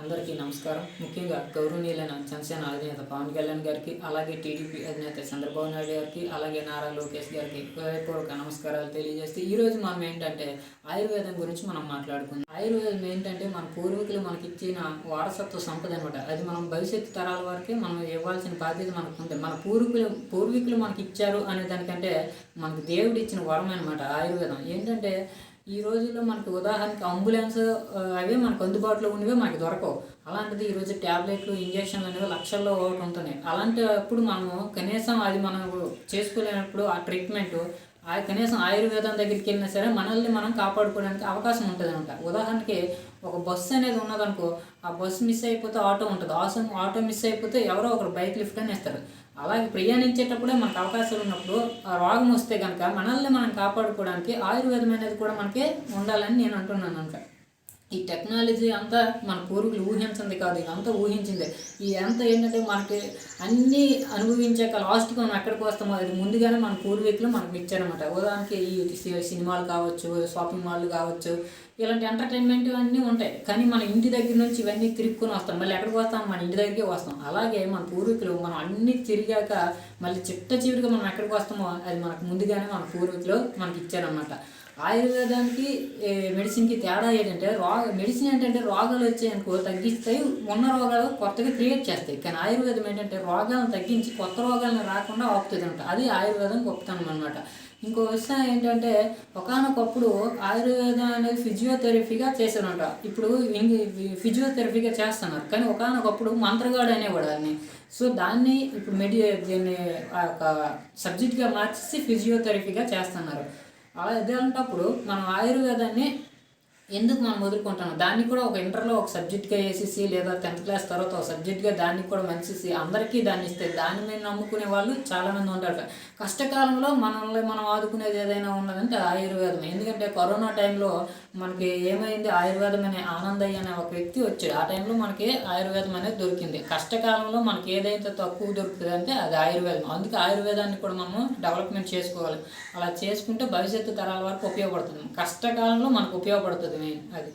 అందరికీ నమస్కారం. ముఖ్యంగా గౌరవనీయులైన జనసేన అధినేత పవన్ కళ్యాణ్ గారికి అలాగే టీడీపీ అధినేత చంద్రబాబు నాయుడు గారికి అలాగే నారా లోకేష్ గారికి హృదయపూర్వక నమస్కారాలు తెలియజేస్తే ఈరోజు మనం ఏంటంటే ఆయుర్వేదం గురించి మనం మాట్లాడుకుందాం. ఆయుర్వేదం ఏంటంటే మన పూర్వీకులు మనకి ఇచ్చిన వారసత్వ సంపద అనమాట అది మనం భవిష్యత్తు తరాల వరకే మనం ఇవ్వాల్సిన బాధ్యత మనకు ఉంది మన పూర్వీకులు పూర్వీకులు మనకి ఇచ్చారు అనే దానికంటే మనకు దేవుడు ఇచ్చిన వరం అనమాట ఆయుర్వేదం. ఏంటంటే ఈ రోజుల్లో మనకి ఉదాహరణకి అంబులెన్స్ అవే మనకు అందుబాటులో ఉన్నవే మనకి దొరకవు. అలాంటిది ఈరోజు ట్యాబ్లెట్లు ఇంజక్షన్లు అనేవి లక్షల్లో ఒకటి ఉంటున్నాయి. అలాంటప్పుడు మనము కనీసం అది మనం చేసుకోలేనప్పుడు ఆ ట్రీట్మెంట్ కనీసం ఆయుర్వేదం దగ్గరికి వెళ్ళినా సరే మనల్ని మనం కాపాడుకోవడానికి అవకాశం ఉంటుంది అనమాట ఉదాహరణకి ఒక బస్సు అనేది ఉన్నదనుకో ఆ బస్సు మిస్ అయిపోతే ఆటో ఉంటుంది. ఆసో ఆటో మిస్ అయిపోతే ఎవరో ఒకరు బైక్ లిఫ్ట్ అని ఇస్తారు అలాగే ప్రయాణించేటప్పుడే మనకు అవకాశాలు ఉన్నప్పుడు ఆ రోగం వస్తే కనుక మనల్ని మనం కాపాడుకోవడానికి ఆయుర్వేదం అనేది కూడా మనకి ఉండాలని నేను అంటున్నాను అనమాట ఈ టెక్నాలజీ అంతా మన పూర్వీకులు ఊహించింది కాదు ఇదంతా ఊహించింది. ఈ అంతా ఏంటంటే మనకి అన్నీ అనుభవించాక లాస్ట్కి మనం ఎక్కడికి వస్తామో అది ముందుగానే మన పూర్వీకులు మనకి ఇచ్చారనమాట ఉదాహరణకి ఈ సినిమాలు కావచ్చు షాపింగ్ మాల్ కావచ్చు ఇలాంటి ఎంటర్టైన్మెంట్ అన్నీ ఉంటాయి. కానీ మన ఇంటి దగ్గర నుంచి ఇవన్నీ తిరుక్కుని వస్తాం. మళ్ళీ ఎక్కడికి వస్తాం? మన ఇంటి దగ్గరికి వస్తాం. అలాగే మన పూర్వీకులు మనం అన్ని తిరిగాక మళ్ళీ చిట్ట చివరిగా మనం ఎక్కడికి వస్తామో అది మనకు ముందుగానే మన పూర్వీకులు మనకి ఇచ్చారనమాట ఆయుర్వేదానికి మెడిసిన్కి తేడా ఏంటంటే రోగ మెడిసిన్ ఏంటంటే రోగాలు వచ్చాయనుకో తగ్గిస్తాయి. ఉన్న రోగాలు కొత్తగా క్రియేట్ చేస్తాయి. కానీ ఆయుర్వేదం ఏంటంటే రోగాలను తగ్గించి కొత్త రోగాలను రాకుండా ఆపుతుంది అనమాట అది ఆయుర్వేదం గొప్పతనం అనమాట ఇంకో విషయం ఏంటంటే ఒకనొకప్పుడు ఆయుర్వేదం అనేది ఫిజియోథెరపీగా చేశారంట. ఇప్పుడు ఫిజియోథెరపీగా చేస్తున్నారు. కానీ ఒకనొకప్పుడు మంత్రగాడు అనేవాడు అని సో దాన్ని ఇప్పుడు మెడి దీన్ని ఆ యొక్క సబ్జెక్ట్గా మార్చేసి ఫిజియోథెరపీగా చేస్తున్నారు. అలా ఇదేంటప్పుడు మనం ఆయుర్వేదాన్ని ఎందుకు మనం వదులుకుంటాం దాన్ని కూడా ఒక ఇంటర్లో ఒక సబ్జెక్ట్గా వేసేసి లేదా టెన్త్ క్లాస్ తర్వాత ఒక సబ్జెక్ట్గా దాన్ని కూడా మంచిసి అందరికీ దాన్ని ఇస్తే దాని మీద నమ్ముకునే వాళ్ళు చాలామంది ఉంటారు కష్టకాలంలో మనల్ని మనం ఆదుకునేది ఏదైనా ఉన్నదంటే ఆయుర్వేదం ఎందుకంటే కరోనా టైంలో మనకి ఏమైంది? ఆయుర్వేదం అనే ఆనందయ్య అనే ఒక వ్యక్తి వచ్చాడు. ఆ టైంలో మనకి ఆయుర్వేదం అనేది దొరికింది. కష్టకాలంలో మనకి ఏదైతే తక్కువ దొరుకుతుంది అంటే అది ఆయుర్వేదం. అందుకే ఆయుర్వేదాన్ని కూడా మనము డెవలప్మెంట్ చేసుకోవాలి. అలా చేసుకుంటే భవిష్యత్తు తరాల వరకు ఉపయోగపడుతుంది. కష్టకాలంలో మనకు ఉపయోగపడుతుంది. మెయిన్ అది